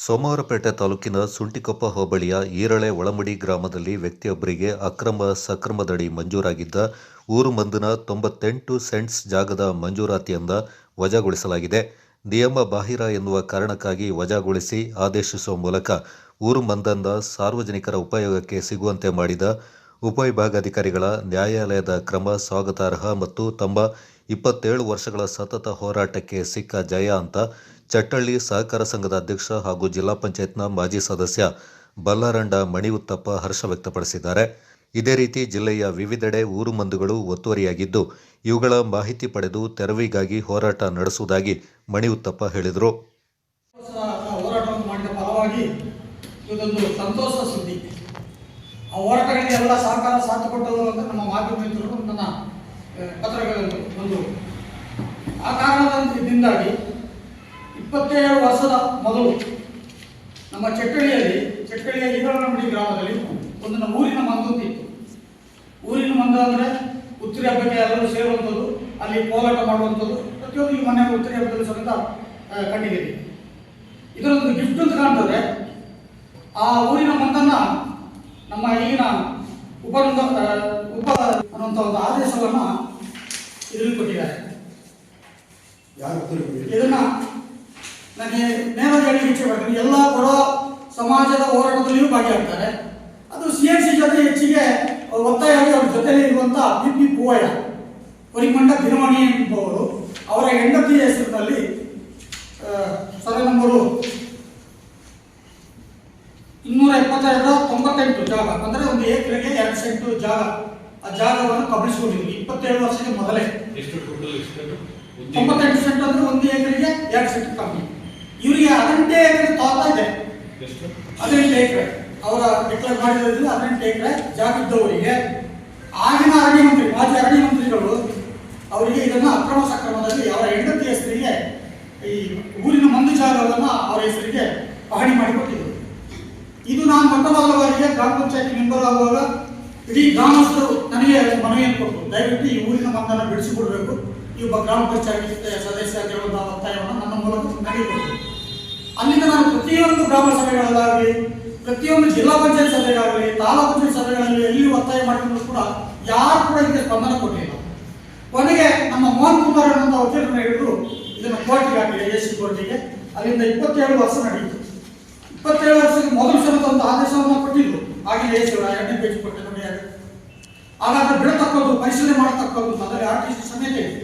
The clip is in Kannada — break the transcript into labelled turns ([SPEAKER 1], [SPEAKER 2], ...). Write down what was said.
[SPEAKER 1] ಸೋಮವಾರಪೇಟೆ ತಾಲೂಕಿನ ಸುಂಟಿಕೊಪ್ಪ ಹೋಬಳಿಯ ಈರಳೆ ಒಳಮಡಿ ಗ್ರಾಮದಲ್ಲಿ ವ್ಯಕ್ತಿಯೊಬ್ಬರಿಗೆ ಅಕ್ರಮ ಸಕ್ರಮದಡಿ ಮಂಜೂರಾಗಿದ್ದ ಊರು ಮಂದಿನ ತೊಂಬತ್ತೆಂಟು ಸೆಂಟ್ಸ್ ಜಾಗದ ಮಂಜೂರಾತಿಯಿಂದ ವಜಾಗೊಳಿಸಲಾಗಿದೆ. ನಿಯಮ ಬಾಹಿರ ಎನ್ನುವ ಕಾರಣಕ್ಕಾಗಿ ವಜಾಗೊಳಿಸಿ ಆದೇಶಿಸುವ ಮೂಲಕ ಊರು ಮಂದನ್ನ ಸಾರ್ವಜನಿಕರ ಉಪಯೋಗಕ್ಕೆ ಸಿಗುವಂತೆ ಮಾಡಿದ ಉಪವಿಭಾಗಾಧಿಕಾರಿಗಳ ನ್ಯಾಯಾಲಯದ ಕ್ರಮ ಸ್ವಾಗತಾರ್ಹ ಮತ್ತು ತಮ್ಮ ಇಪ್ಪತ್ತೇಳು ವರ್ಷಗಳ ಸತತ ಹೋರಾಟಕ್ಕೆ ಸಿಕ್ಕ ಜಯ ಅಂತ ಚಟ್ಟಳ್ಳಿ ಸಹಕಾರ ಸಂಘದ ಅಧ್ಯಕ್ಷ ಹಾಗೂ ಜಿಲ್ಲಾ ಪಂಚಾಯತ್ನ ಮಾಜಿ ಸದಸ್ಯ ಬಲ್ಲಾರಂಡ ಮಣಿ ಉತ್ತಪ್ಪ ಹರ್ಷ ವ್ಯಕ್ತಪಡಿಸಿದ್ದಾರೆ. ಇದೇ ರೀತಿ ಜಿಲ್ಲೆಯ ವಿವಿಧೆಡೆ ಊರು ಮಂದುಗಳು ಒತ್ತುವರಿಯಾಗಿದ್ದು, ಇವುಗಳ ಮಾಹಿತಿ ಪಡೆದು ತೆರವಿಗಾಗಿ ಹೋರಾಟ ನಡೆಸುವುದಾಗಿ ಮಣಿ ಉತ್ತಪ್ಪ ಹೇಳಿದರು
[SPEAKER 2] ಆ ಕಾರಣದಿಂದಾಗಿ ಇಪ್ಪತ್ತೇಳು ವರ್ಷದ ಮೊದಲು ನಮ್ಮ ಚಟ್ಟಳಿಯಲ್ಲಿ ಚಟ್ಟಳಿಯ ಈರಳನಮಡಿ ಗ್ರಾಮದಲ್ಲಿ ಒಂದು ನಮ್ಮ ಊರಿನ ಮಂದೊಂದು ಇತ್ತು. ಊರಿನ ಮಂದ ಅಂದರೆ ಉತ್ತರಿ ಹಬ್ಬಕ್ಕೆ ಎಲ್ಲರೂ ಸೇರುವಂಥದ್ದು ಅಲ್ಲಿ ಹೋರಾಟ ಮಾಡುವಂಥದ್ದು ಪ್ರತಿಯೊಂದು ಈ ಮನೆಯ ಉತ್ತರಿ ಹಬ್ಬದಲ್ಲಿ ಸಮೇತ ಕಂಡಿದ್ದೀವಿ ಇದರೊಂದು ಗಿಫ್ಟ್ ಅಂತ ಕಾಣ್ತದೆ. ಆ ಊರಿನ ಮಂದನ್ನ ನಮ್ಮ ಈಗಿನ ಉಪನಂದ ಉಪ ಅನ್ನುವಂಥ ಒಂದು ಆದೇಶವನ್ನ ಇದರಲ್ಲಿ ಕೊಟ್ಟಿದ್ದಾರೆ? ಇದನ್ನ ನನಗೆ ನೇರವಾಗಿ ಪಡ್ತೀನಿ ಎಲ್ಲ ಕೊಡೋ ಸಮಾಜದ ಹೋರಾಟದಲ್ಲಿಯೂ ಭಾಗಿಯಾಗ್ತಾರೆ. ಅದು ಸಿ ಎನ್ ಸಿ ಜೊತೆ ಹೆಚ್ಚಿಗೆ ಒತ್ತಾಯವಾಗಿ ಅವ್ರ ಜೊತೆಯಲ್ಲಿ ಇರುವಂತ ಬಿ ಪಿ ಪೂವಯ್ಯ ಪರಿಮಂಡ ಭೀರಮಣಿ ಎಂಬುವರು ಅವರ ಹೆಂಡತಿ ಹೆಸರಿನಲ್ಲಿ ಆ, ಸರ್ವೆ ನಂಬರು ಇನ್ನೂರ ಎಪ್ಪತ್ತೆರಡು ತೊಂಬತ್ತೆಂಟು ಜಾಗ ಅಂದ್ರೆ ಒಂದು ಏಕರೆಗೆ ಎರಡು ಸೆಂಟು ಜಾಗ ಆ ಜಾಗವನ್ನು ಕಬಳಿಸಿಕೊಂಡಿದ್ವಿ ಇಪ್ಪತ್ತೇಳು ವರ್ಷಕ್ಕೆ ಮೊದಲೇ? ತೊಂಬತ್ತೆಂಟು ಸೆಂಟ್ ಅಂದ್ರೆ ಒಂದು ಏಕರಿಗೆ ಎರಡು ಸೆಂಟ್ ಕಮ್ಮಿ. ಹದಿನೆಂಟು ಎಕರೆ ತೋಟ ಇದೆ. ಹದಿನೆಂಟು ಎಕರೆ ಅವರ ಡಿಕ್ಲೇರ್ ಮಾಡಿರೋದ್ರಿಂದ ಹದಿನೆಂಟು ಎಕರೆ ಜಾಗ ಇದ್ದವರಿಗೆ ಆಗಿನ ಅರಣ್ಯ ಮಂತ್ರಿ ಮಾಜಿ ಅರಣ್ಯ ಮಂತ್ರಿಗಳು ಅವರಿಗೆ ಇದನ್ನ ಅಕ್ರಮ ಸಕ್ರಮದಲ್ಲಿ ಅವರ ಹೆಂಡತಿ ಹೆಸರಿಗೆ ಈ ಊರಿನ ಮಂದಿ ಜಾಗವನ್ನ ಅವರ ಹೆಸರಿಗೆ ಪಹಣಿ ಮಾಡಿಕೊಟ್ಟಿದ್ರು. ಇದು ನಾನು ಮೊಟ್ಟ ಮೊದಲ ಬಾರಿಗೆ ಗ್ರಾಮ ಪಂಚಾಯತ್ ಮೆಂಬರ್ ಆಗುವಾಗ ಇಡೀ ಗ್ರಾಮಸ್ಥರು ನನಗೆ ಮನವಿಯನ್ನು ಕೊಟ್ಟರು. ದಯವಿಟ್ಟು ಈ ಊರಿನ ಮಂದನ್ನು ಬಿಡಿಸಿಕೊಡ್ಬೇಕು. ಈ ಒಬ್ಬ ಗ್ರಾಮ ಪಂಚಾಯತ್ ಸದಸ್ಯ ಹೇಳುವ ಒತ್ತಾಯವನ್ನು ನನ್ನ ಮೂಲಕ ನನಗೆ ಕೊಟ್ಟರು. ಪ್ರತಿಯೊಂದು ಗ್ರಾಮ ಸಭೆಗಳಲ್ಲಾಗಲಿ ಪ್ರತಿಯೊಂದು ಜಿಲ್ಲಾ ಪಂಚಾಯತ್ ಸಭೆಗಳಾಗಲಿ, ತಾಲೂಕು ಪಂಚಾಯತ್ ಸಭೆಗಳಲ್ಲಿ ಎಲ್ಲಿ ಒತ್ತಾಯ ಮಾಡಿದ್ರು ಕೂಡ ಯಾರು ಕೂಡ ಇದಕ್ಕೆ ಸ್ಪಂದನ ಕೊಟ್ಟಿಲ್ಲ. ಕೊನೆಗೆ ನಮ್ಮ ಮೋಹನ್ ಕುಮಾರ್ ಅನ್ನೋ ವಕೀಲರನ್ನ ಹಿಡಿದು ಇದನ್ನು ಕೋರ್ಟಿಗೆ ಹಾಕಿದೆ, ಎ ಸಿ ಕೋರ್ಟಿಗೆ. ಅಲ್ಲಿಂದ ಇಪ್ಪತ್ತೇಳು ವರ್ಷ ನಡೆಯಿತು ಇಪ್ಪತ್ತೇಳು ವರ್ಷಕ್ಕೆ ಮೊದಲು ಸಮೇತ ಒಂದು ಆದೇಶವನ್ನು ಕೊಟ್ಟಿದ್ರು. ಆಗಿದೆ ಎ ಸಿ ಎರಡನೇ ಪೇಜ್ ಕೊಟ್ಟೆ ನೋಡಿ ಅದು. ಹಾಗಾದ್ರೆ ಬಿಡತಕ್ಕದ್ದು, ಪರಿಶೀಲನೆ ಮಾಡತಕ್ಕದ್ದು ಅದರಲ್ಲಿ ಆರ್ ಟಿ ಸಿ ಸಮೇತ ಇದೆ.